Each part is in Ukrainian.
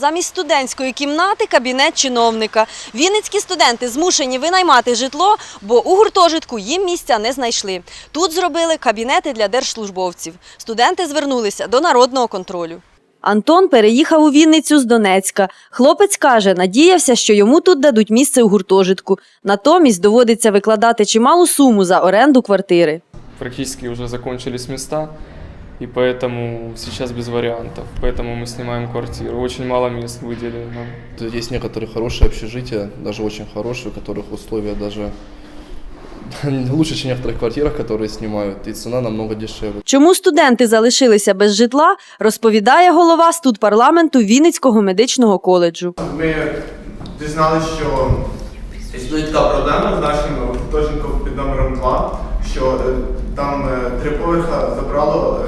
Замість студентської кімнати кабінет чиновника. Вінницькі студенти змушені винаймати житло, бо у гуртожитку їм місця не знайшли. Тут зробили кабінети для держслужбовців. Студенти звернулися до народного контролю. Антон переїхав у Вінницю з Донецька. Хлопець каже, надіявся, що йому тут дадуть місце у гуртожитку. Натомість доводиться викладати чималу суму за оренду квартири. практически уже закончились места, и поэтому сейчас без вариантов. Поэтому мы снимаем квартиру. Очень мало мест выделили нам. Тут Есть некоторые хорошие общежития, даже очень хорошие, у которых условия даже лучше, чем в некоторых квартирах, которые снимают, и цена намного дешевле. Чому студенти залишилися без житла, розповідає голова студпарламенту Вінницького медичного коледжу. Ми дізналися, що існує така проблема з нашим гуртожитком під номером 2, що е, там е, три поверха забрало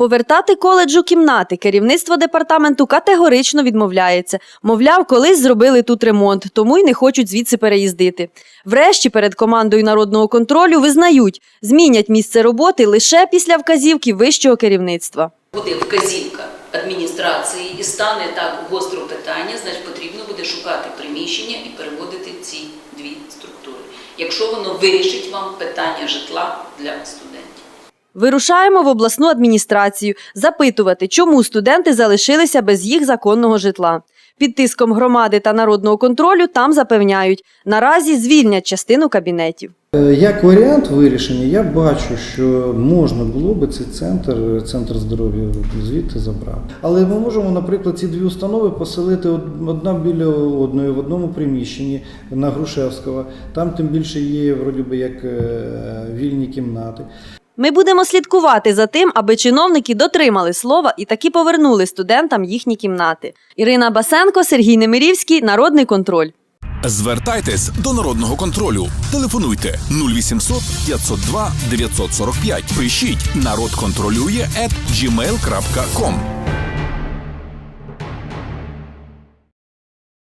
Повертати коледжу кімнати керівництво департаменту категорично відмовляється. Мовляв, колись зробили тут ремонт, тому й не хочуть звідси переїздити. Врешті перед командою народного контролю визнають, змінять місце роботи лише після вказівки вищого керівництва. буде вказівка адміністрації і стане так гостро питання, значить потрібно буде шукати приміщення і переводити ці дві структури, якщо воно вирішить вам питання житла для студентів. Вирушаємо в обласну адміністрацію запитувати, чому студенти залишилися без їх законного житла. Під тиском громади та народного контролю там запевняють, наразі звільнять частину кабінетів. Е, Як варіант вирішення, я бачу, що можна було би цей центр, центр здоров'я звідти забрати. Але ми можемо, наприклад, ці дві установи поселити од- одна біля одної в одному приміщенні на Грушевського. Там тим більше є, вроді би, як е, вільні кімнати. Ми будемо слідкувати за тим, аби чиновники дотримали слова і таки повернули студентам їхні кімнати. Ірина Басенко, Сергій Немирівський, Народний контроль. Звертайтесь до народного контролю. Телефонуйте 0800 502 945. Пишіть народ контролює at gmail.com.